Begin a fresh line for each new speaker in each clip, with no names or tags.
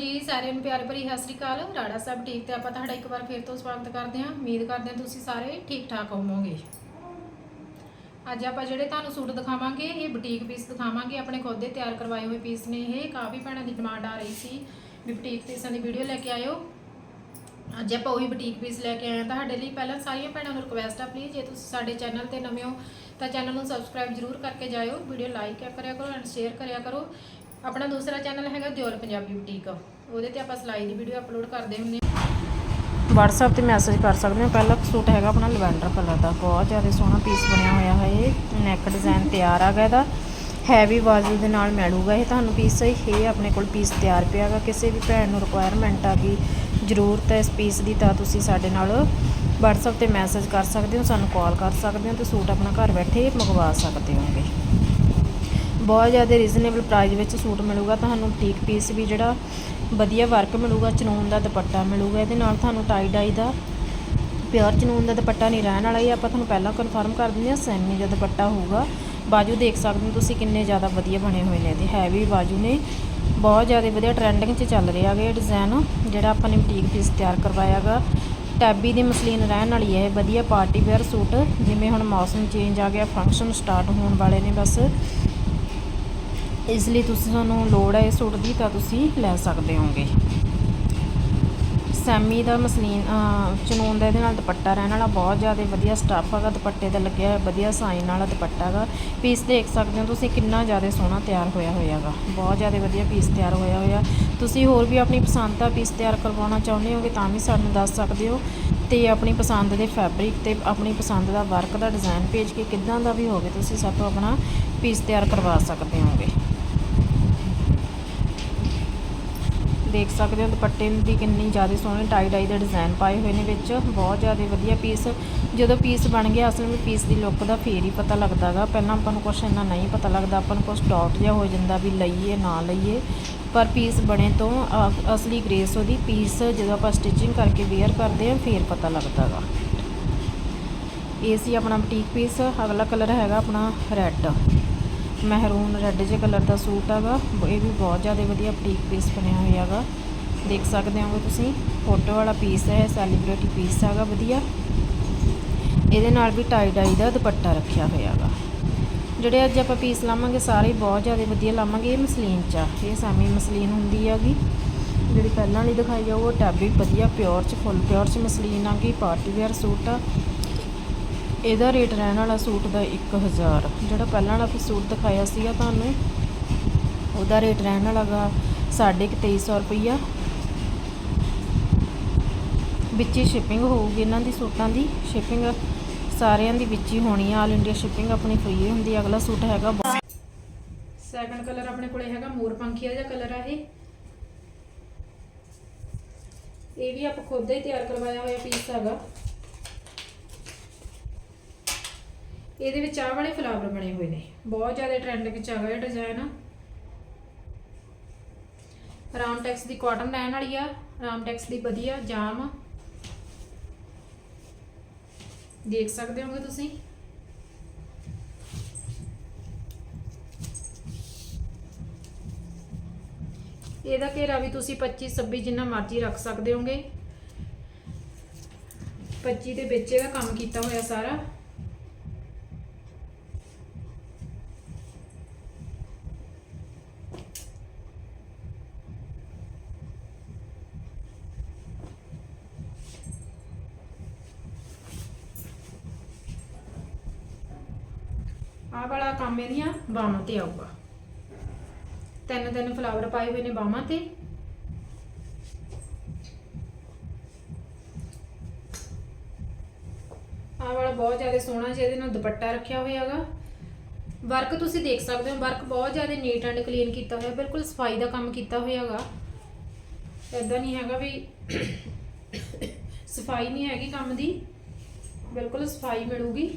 ਜੀ, ਸਾਰਿਆਂ ਨੂੰ ਪਿਆਰ ਭਰੀ ਸਤਿ ਸ੍ਰੀ ਅਕਾਲ। ਰਾੜਾ ਸਾਹਿਬ ਠੀਕ ਤੇ ਆਪਾਂ ਤੁਹਾਡਾ ਇੱਕ ਵਾਰ ਫਿਰ ਤੋਂ ਸਵਾਗਤ ਕਰਦੇ ਹਾਂ। ਉਮੀਦ ਕਰਦੇ ਹਾਂ ਤੁਸੀਂ ਸਾਰੇ ਠੀਕ ਠਾਕ ਹੋਵੋਗੇ। ਅੱਜ ਆਪਾਂ ਜਿਹੜੇ ਤੁਹਾਨੂੰ ਸੂਟ ਦਿਖਾਵਾਂਗੇ, ਇਹ ਬੁਟੀਕ ਪੀਸ ਦਿਖਾਵਾਂਗੇ। ਆਪਣੇ ਖੁਦ ਦੇ ਤਿਆਰ ਕਰਵਾਏ ਹੋਏ ਪੀਸ ਨੇ ਇਹ। ਕਾਫੀ ਭੈਣਾਂ ਦੀ ਡਿਮਾਂਡ ਆ ਰਹੀ ਸੀ ਵੀ ਬੁਟੀਕ ਪੀਸਾਂ ਦੀ ਵੀਡੀਓ ਲੈ ਕੇ ਆਇਓ। ਅੱਜ ਆਪਾਂ ਉਹੀ ਬੁਟੀਕ ਪੀਸ ਲੈ ਕੇ ਆਏ ਹਾਂ। ਤੁਹਾਡੇ ਲਈ ਪਹਿਲਾਂ ਸਾਰੀਆਂ ਭੈਣਾਂ ਨੂੰ ਰਿਕਵੈਸਟ ਆ ਪਲੀਜ਼ ਜੇ ਤੁਸੀਂ ਸਾਡੇ ਚੈਨਲ ਤੇ ਨਵੇਂ ਹੋ, ਤਾਂ ਚੈਨਲ ਨੂੰ ਸਬਸਕ੍ਰਾਈਬ ਜ਼ਰੂਰ ਕਰਕੇ ਜਾਇਓ। ਵੀਡੀਓ ਲਾਈਕ ਕਰਿਆ ਕਰੋ ਐਂਡ ਸ਼ੇਅਰ ਕਰਿਆ ਕਰੋ। ਆਪਣਾ ਦੂਸਰਾ ਚੈਨਲ ਹੈਗਾ ਦਿਓਲ ਪੰਜਾਬੀ ਬੁਟੀਕ। ਉਹਦੇ ਤੇ ਆਪਾਂ ਸਿਲਾਈ ਦੀ ਵੀਡੀਓ ਅਪਲੋਡ ਕਰਦੇ ਹੁੰਦੇ ਹਾਂ। WhatsApp ਤੇ ਮੈਸੇਜ ਕਰ ਸਕਦੇ ਹੋ। ਪਹਿਲਾ ਸੂਟ ਹੈਗਾ ਆਪਣਾ ਲਵੈਂਡਰ ਕਲਰ ਦਾ। ਬਹੁਤ ਜ਼ਿਆਦਾ ਸੋਹਣਾ ਪੀਸ ਬਣਿਆ ਹੋਇਆ ਹੈ ਇਹ। ਨੈਕ ਡਿਜ਼ਾਈਨ ਤਿਆਰ ਆ ਗਿਆ ਇਹਦਾ। ਹੈਵੀ ਬਾਜੂ ਦੇ ਨਾਲ ਮਿਲੂਗਾ ਇਹ ਤੁਹਾਨੂੰ ਪੀਸ ਇਹ ਆਪਣੇ ਕੋਲ ਪੀਸ ਤਿਆਰ ਪਿਆਗਾ ਕਿਸੇ ਵੀ ਭੈਣ ਨੂੰ ਰਿਕੁਆਇਰਮੈਂਟ ਆ ਗਈ ਜ਼ਰੂਰਤ ਹੈ ਇਸ ਪੀਸ ਦੀ, ਤਾਂ ਤੁਸੀਂ ਸਾਡੇ ਨਾਲ WhatsApp ਤੇ ਮੈਸੇਜ ਕਰ ਸਕਦੇ ਹੋ। ਸਾਨੂੰ ਕਾਲ ਕਰ ਸਕਦੇ ਹੋ ਤੇ ਸੂਟ ਆਪਣਾ ਘਰ ਬੈਠੇ ਮੰਗਵਾ ਸਕਦੇ ਹੋਗੇ। ਬਹੁਤ ਜ਼ਿਆਦਾ ਰੀਜ਼ਨੇਬਲ ਪ੍ਰਾਈਸ ਵਿੱਚ ਸੂਟ ਮਿਲੂਗਾ, ਤੁਹਾਨੂੰ ਟੀਕ ਪੀਸ ਵੀ ਜਿਹੜਾ ਵਧੀਆ ਵਰਕ ਮਿਲੂਗਾ ਚਨੂਨ ਦਾ ਦੁਪੱਟਾ ਮਿਲੂਗਾ, ਇਹਦੇ ਨਾਲ ਤੁਹਾਨੂੰ ਟਾਈ ਡਾਈ ਦਾ ਪਿਓਰ ਚਨੂਨ ਦਾ ਦੁਪੱਟਾ ਨਹੀਂ ਰਹਿਣ ਵਾਲਾ, ਇਹ ਆਪਾਂ ਤੁਹਾਨੂੰ ਪਹਿਲਾਂ ਕਨਫਰਮ ਕਰ ਦਿੰਦੇ ਹਾਂ, ਸੈਮੀ ਦਾ ਦੁਪੱਟਾ ਹੋਊਗਾ। ਬਾਜੂ ਦੇਖ ਸਕਦੇ ਹੋ ਤੁਸੀਂ ਕਿੰਨੇ ਜ਼ਿਆਦਾ ਵਧੀਆ ਬਣੇ ਹੋਏ ਨੇ ਇਹਦੇ ਹੈਵੀ ਬਾਜੂ ਨੇ। ਬਹੁਤ ਜ਼ਿਆਦਾ ਵਧੀਆ ਟ੍ਰੈਂਡਿੰਗ 'ਚ ਚੱਲ ਰਿਹਾ ਹੈਗਾ ਇਹ ਡਿਜ਼ਾਈਨ ਜਿਹੜਾ ਆਪਾਂ ਨੇ ਬੁਟੀਕ ਪੀਸ ਤਿਆਰ ਕਰਵਾਇਆਗਾ ਟੈਬੀ ਦੀ ਮਸਲੀਨ ਰਹਿਣ ਵਾਲੀ ਹੈ ਇਹ, ਵਧੀਆ ਪਾਰਟੀ ਵੇਅਰ ਸੂਟ, ਜਿਵੇਂ ਹੁਣ ਮੌਸਮ ਚੇਂਜ ਆ ਗਿਆ ਫੰਕਸ਼ਨ ਸਟਾਰਟ ਹੋਣ ਵਾਲੇ ਨੇ ਬਸ। ਇਸ ਲਈ ਤੁਸੀਂ ਤੁਹਾਨੂੰ ਲੋੜ ਹੈ ਇਸ ਸੂਟ ਦੀ ਤਾਂ ਤੁਸੀਂ ਲੈ ਸਕਦੇ ਹੋਗੇ ਸੈਮੀ ਦਾ ਮਸਲੀਨ ਚਨੂਨ ਦਾ ਇਹਦੇ ਨਾਲ ਦੁਪੱਟਾ ਰਹਿਣ ਵਾਲਾ ਬਹੁਤ ਜ਼ਿਆਦਾ ਵਧੀਆ ਸਟੱਫ ਹੈਗਾ, ਦੁਪੱਟੇ ਤੇ ਲੱਗਿਆ ਹੋਇਆ ਵਧੀਆ ਸਾਈਨ ਵਾਲਾ ਦੁਪੱਟਾ ਹੈਗਾ। ਪੀਸ ਦੇਖ ਸਕਦੇ ਹੋ ਤੁਸੀਂ ਕਿੰਨਾ ਜ਼ਿਆਦਾ ਸੋਹਣਾ ਤਿਆਰ ਹੋਇਆ ਹੋਇਆ ਹੈਗਾ। ਬਹੁਤ ਜ਼ਿਆਦਾ ਵਧੀਆ ਪੀਸ ਤਿਆਰ ਹੋਇਆ ਹੋਇਆ। ਤੁਸੀਂ ਹੋਰ ਵੀ ਆਪਣੀ ਪਸੰਦ ਦਾ ਪੀਸ ਤਿਆਰ ਕਰਵਾਉਣਾ ਚਾਹੁੰਦੇ ਹੋਗੇ ਤਾਂ ਵੀ ਸਾਨੂੰ ਦੱਸ ਸਕਦੇ ਹੋ। ਤੇ ਆਪਣੀ ਪਸੰਦ ਦੇ ਫੈਬਰਿਕ ਤੇ ਆਪਣੀ ਪਸੰਦ ਦਾ ਵਰਕ ਦਾ ਡਿਜ਼ਾਈਨ ਭੇਜ ਕੇ ਕਿੱਦਾਂ ਦਾ ਵੀ ਹੋਵੇ, ਤੁਸੀਂ ਸਭ ਤੋਂ ਆਪਣਾ ਪੀਸ ਤਿਆਰ ਕਰਵਾ ਸਕਦੇ ਹੋਗੇ। ਦੇਖ ਸਕਦੇ ਹੋ, ਦੁਪੱਟੇ ਦੀ ਕਿੰਨੀ ਜ਼ਿਆਦਾ ਸੋਹਣੀ ਟਾਈ ਡਾਈ ਦੇ ਡਿਜ਼ਾਈਨ ਪਾਏ ਹੋਏ ਨੇ ਵਿੱਚ, ਬਹੁਤ ਜ਼ਿਆਦਾ ਵਧੀਆ ਪੀਸ ਜਦੋਂ ਪੀਸ ਬਣ ਗਿਆ, ਅਸਲ ਵਿੱਚ ਪੀਸ ਦੀ ਲੁੱਕ ਦਾ ਫੇਰ ਹੀ ਪਤਾ ਲੱਗਦਾਗਾ ਪਹਿਲਾਂ ਆਪਾਂ ਨੂੰ ਕੁਛ ਇੰਨਾ ਨਹੀਂ ਪਤਾ ਲੱਗਦਾ, ਆਪਾਂ ਨੂੰ ਕੁਛ ਡਾਟ ਜਿਹਾ ਹੋ ਜਾਂਦਾ ਵੀ ਲਈਏ, ਨਾ ਲਈਏ। ਪਰ ਪੀਸ ਬਣੇ ਤੋਂ ਅਸਲੀ ਗ੍ਰੇਸ ਉਹਦੀ ਪੀਸ ਜਦੋਂ ਆਪਾਂ ਸਟਿਚਿੰਗ ਕਰਕੇ ਵੇਅਰ ਕਰਦੇ ਹਾਂ, ਫੇਰ ਪਤਾ ਲੱਗਦਾਗਾ ਇਹ ਸੀ ਆਪਣਾ ਬੁਟੀਕ ਪੀਸ ਅਗਲਾ ਕਲਰ ਹੈਗਾ ਆਪਣਾ ਰੈੱਡ ਮਹਿਰੂਨ ਰੈੱਡ ਜਿਹੇ ਕਲਰ ਦਾ ਸੂਟ ਹੈਗਾ। ਇਹ ਵੀ ਬਹੁਤ ਜ਼ਿਆਦਾ ਵਧੀਆ ਬੁਟੀਕ ਪੀਸ ਬਣਿਆ ਹੋਇਆ ਹੈਗਾ। ਦੇਖ ਸਕਦੇ ਹੋਗੇ ਤੁਸੀਂ ਫੋਟੋ ਵਾਲਾ ਪੀਸ ਹੈ ਸੈਲੀਬ੍ਰਿਟੀ ਪੀਸ ਹੈਗਾ, ਵਧੀਆ। ਇਹਦੇ ਨਾਲ ਵੀ ਟਾਈ ਡਾਈ ਦਾ ਦੁਪੱਟਾ ਰੱਖਿਆ ਹੋਇਆ ਹੈਗਾ। ਜਿਹੜੇ ਅੱਜ ਆਪਾਂ ਪੀਸ ਲਾਵਾਂਗੇ, ਸਾਰੇ ਬਹੁਤ ਜ਼ਿਆਦਾ ਵਧੀਆ ਲਾਵਾਂਗੇ, ਇਹ ਮਸਲੀਨ ਚ ਆ। ਇਹ ਸੈਮੀ ਮਸਲੀਨ ਹੁੰਦੀ ਹੈਗੀ। ਜਿਹੜੀ ਪਹਿਲਾਂ ਵਾਲੀ ਦਿਖਾਈ ਆ, ਉਹ ਟੈਬੀ ਵਧੀਆ ਪਿਓਰ ਚ ਫੁੱਲ ਪਿਓਰ ਚ ਮਸਲੀਨ ਆ ਗਈ ਪਾਰਟੀ ਵੇਅਰ ਸੂਟ ਆ। ਇਹਦਾ ਰੇਟ ਰਹਿਣ ਵਾਲਾ ਸੂਟ ਦਾ 1000 ਜਿਹੜਾ ਪਹਿਲਾਂ ਵਾਲਾ ਸੂਟ ਦਿਖਾਇਆ ਸੀਗਾ ਤੁਹਾਨੂੰ, ਉਹਦਾ ਰੇਟ ਰਹਿਣ ਵਾਲਾ ਗਾ ਸਾਢੇ ਕੁ 2300 ਰੁਪਈਆ। ਵਿੱਚ ਹੀ ਸ਼ਿਪਿੰਗ ਹੋਊਗੀ ਇਹਨਾਂ ਦੀ ਸੂਟਾਂ ਦੀ। ਸ਼ਿਪਿੰਗ ਸਾਰਿਆਂ ਦੀ ਵਿੱਚ ਹੀ ਹੋਣੀ ਆ। ਆਲ ਇੰਡੀਆ ਸ਼ਿਪਿੰਗ ਆਪਣੀ ਫ੍ਰੀ ਹੁੰਦੀ ਅਗਲਾ ਸੂਟ ਹੈਗਾ ਸੈਕੰਡ ਕਲਰ ਆਪਣੇ ਕੋਲੇ ਹੈਗਾ ਮੋਰ ਪੰਖੀਆ ਜਿਹਾ ਕਲਰ ਆ ਇਹ। ਇਹ ਵੀ ਆਪਾਂ ਖੁਦ ਹੀ ਤਿਆਰ ਕਰਵਾਇਆ ਹੋਇਆ ਪੀਸ ਹੈਗਾ। ਇਹਦੇ ਵਿੱਚ ਆਹ ਵਾਲੇ ਫਲਾਵਰ ਬਣੇ ਹੋਏ ਨੇ। ਬਹੁਤ ਜ਼ਿਆਦਾ ਟ੍ਰੈਂਡ ਵਿੱਚ ਆ ਇਹ ਡਿਜ਼ਾਈਨ ਰਾਮਟੈਕਸ ਦੀ ਕਾਟਨ ਰਹਿਣ ਵਾਲੀ ਆ ਰਾਮਟੈਕਸ ਦੀ ਵਧੀਆ ਜਾਮ। ਦੇਖ ਸਕਦੇ ਹੋਗੇ ਤੁਸੀਂ? ਇਹਦਾ ਘੇਰਾ ਵੀ ਤੁਸੀਂ 25 26 ਜਿੰਨਾ ਮਰਜ਼ੀ ਰੱਖ ਸਕਦੇ ਹੋਗੇ। 25 ਦੇ ਵਿੱਚ ਇਹਦਾ ਕੰਮ ਕੀਤਾ ਹੋਇਆ ਸਾਰਾ। ਆਹ ਵਾਲਾ ਕੰਮ ਇਹਦੀਆਂ ਬਾਹਾਂ ਤੇ ਆਊਗਾ। ਤਿੰਨ ਤਿੰਨ ਫਲਾਵਰ ਪਾਏ ਹੋਏ ਨੇ ਬਾਹਾਂ ਤੇ। ਆਹ ਵਾਲਾ ਬਹੁਤ ਜ਼ਿਆਦਾ ਸੋਹਣਾ ਜਿਹਾ ਨਾਲ ਦੁਪੱਟਾ ਰੱਖਿਆ ਹੋਇਆ ਹੈਗਾ ਵਰਕ ਤੁਸੀਂ ਦੇਖ ਸਕਦੇ ਹੋ, ਵਰਕ ਬਹੁਤ ਜ਼ਿਆਦਾ ਨੀਟ ਐਂਡ ਕਲੀਨ ਕੀਤਾ ਹੋਇਆ, ਬਿਲਕੁਲ ਸਫ਼ਾਈ ਦਾ ਕੰਮ ਕੀਤਾ ਹੋਇਆ ਹੈਗਾ ਐਦਾਂ ਨਹੀਂ ਹੈਗਾ ਵੀ ਸਫ਼ਾਈ ਨਹੀਂ ਹੈਗੀ ਕੰਮ ਦੀ, ਬਿਲਕੁਲ ਸਫ਼ਾਈ ਮਿਲੂਗੀ।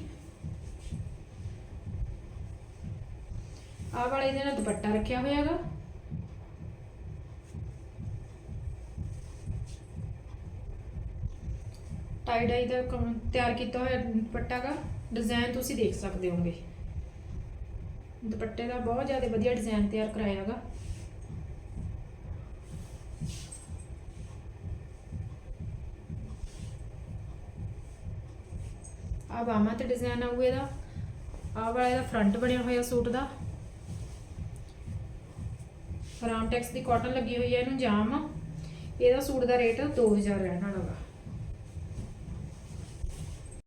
ਆਹ ਵਾਲੇ ਇਹਦੇ ਨਾਲ ਦੁਪੱਟਾ ਰੱਖਿਆ ਹੋਇਆ ਹੈਗਾ। ਟਾਈ ਡਾਈ ਦਾ ਤਿਆਰ ਕੀਤਾ ਹੋਇਆ ਦੁਪੱਟਾ ਦਾ ਡਿਜ਼ਾਈਨ ਤੁਸੀਂ ਦੇਖ ਸਕਦੇ ਹੋਗੇ ਦੁਪੱਟੇ ਦਾ ਬਹੁਤ ਜ਼ਿਆਦਾ ਵਧੀਆ ਡਿਜ਼ਾਈਨ ਤਿਆਰ ਕਰਾਇਆ ਹੈਗਾ। ਆ ਬਾਹਾਂ ਤੇ ਡਿਜ਼ਾਈਨ ਆਊ ਇਹਦਾ। ਆਹ ਵਾਲਾ ਇਹਦਾ ਫਰੰਟ ਬਣਿਆ ਹੋਇਆ ਸੂਟ ਦਾ। ਰਾਮਟੈਕਸ ਦੀ ਕਾਟਨ ਲੱਗੀ ਹੋਈ ਹੈ, ਇਹਨੂੰ ਜਾਮ। ਇਹਦਾ ਸੂਟ ਦਾ ਰੇਟ 2000 ਰਹਿਣ ਵਾਲਾ ਵਾ।